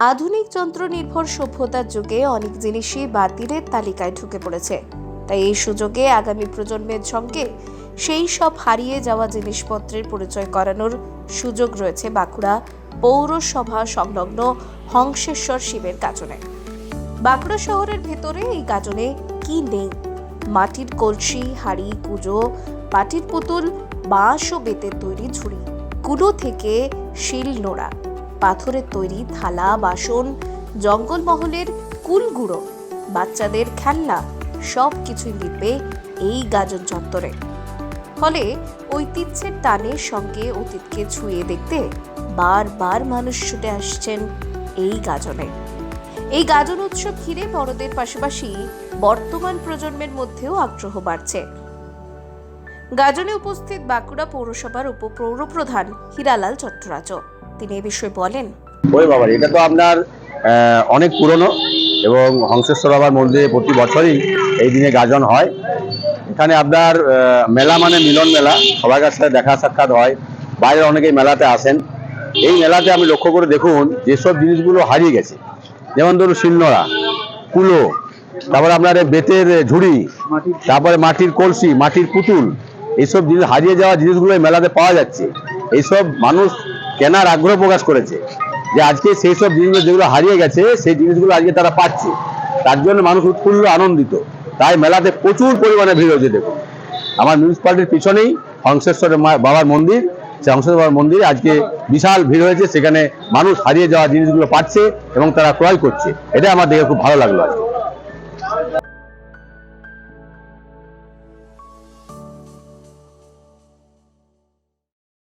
আধুনিক যন্ত্র নির্ভর সভ্যতার যুগে অনেক জিনিসই বাতিলের তালিকায় ঢুকে পড়েছে। তাই এই সুযোগে আগামী প্রজন্মের সঙ্গে সেই সব হারিয়ে যাওয়া জিনিসপত্রের পরিচয় করানোর সুযোগ রয়েছে বাঁকুড়া পৌরসভা সংলগ্ন হংসেশ্বর শিবের কাজনে। বাঁকুড়া শহরের ভেতরে এই গাজনে কি নেই? মাটির কলসি, হাড়ি, কুজো, মাটির পুতুল, বাঁশ ও বেতের তৈরি ঝুড়ি। কুলো থেকে শিল নোড়া। পাথরের তৈরি থালা, বাসন, জঙ্গলমহলের কুলগুঁড়ো, বাচ্চাদের খেলনা সব কিছুই মিলবে এই গাজন চত্বরে। ফলে ঐতিহ্যের টানের সঙ্গে অতীতকে ছুঁয়ে দেখতে বারবার মানুষ ছুটে আসছেন এই গাজনে। এই গাজন উৎসব ঘিরে বড়দের পাশাপাশি বর্তমান প্রজন্মের মধ্যেও আগ্রহ বাড়ছে। গাজনে উপস্থিত বাঁকুড়া পৌরসভার উপপৌরপ্রধান হীরালাল চট্টরাজ তিনি এ বিষয়ে বলেন? ওই বাবার এটা তো আপনার অনেক পুরনো এবং হংসেশ্বর বাবার মন্দিরে প্রতি বছরই এই দিনে গাজন হয়। এখানে আপনার মেলা মানে মিলন মেলা, সবার কাছে দেখা সাক্ষাৎ হয়। বাইরে অনেকেই মেলাতে আসেন। এই মেলাতে আমি লক্ষ্য করে দেখুন, যেসব জিনিসগুলো হারিয়ে গেছে, যেমন ধরুন শিলনোড়া, কুলো, তারপরে আপনার বেতের ঝুড়ি, তারপরে মাটির কলসি, মাটির পুতুল, এইসব জিনিস হারিয়ে যাওয়া জিনিসগুলো মেলাতে পাওয়া যাচ্ছে। এইসব মানুষ কেনার আগ্রহ প্রকাশ করেছে যে আজকে সেই সব জিনিসগুলো যেগুলো হারিয়ে গেছে, সেই জিনিসগুলো আজকে তারা পাচ্ছে। তার জন্য মানুষ উৎফুল্ল, আনন্দিত। তাই মেলাতে প্রচুর পরিমাণে ভিড় হয়েছে, দেখুন। আমার মিউনিসিপালিটির পিছনেই হংসেশ্বর বাবার মন্দির। সেই হংসেশ্বর বাবার মন্দিরে আজকে বিশাল ভিড় হয়েছে। সেখানে মানুষ হারিয়ে যাওয়া জিনিসগুলো পাচ্ছে এবং তারা ক্রয় করছে। এটা আমার দেখে খুব ভালো লাগল আজকে।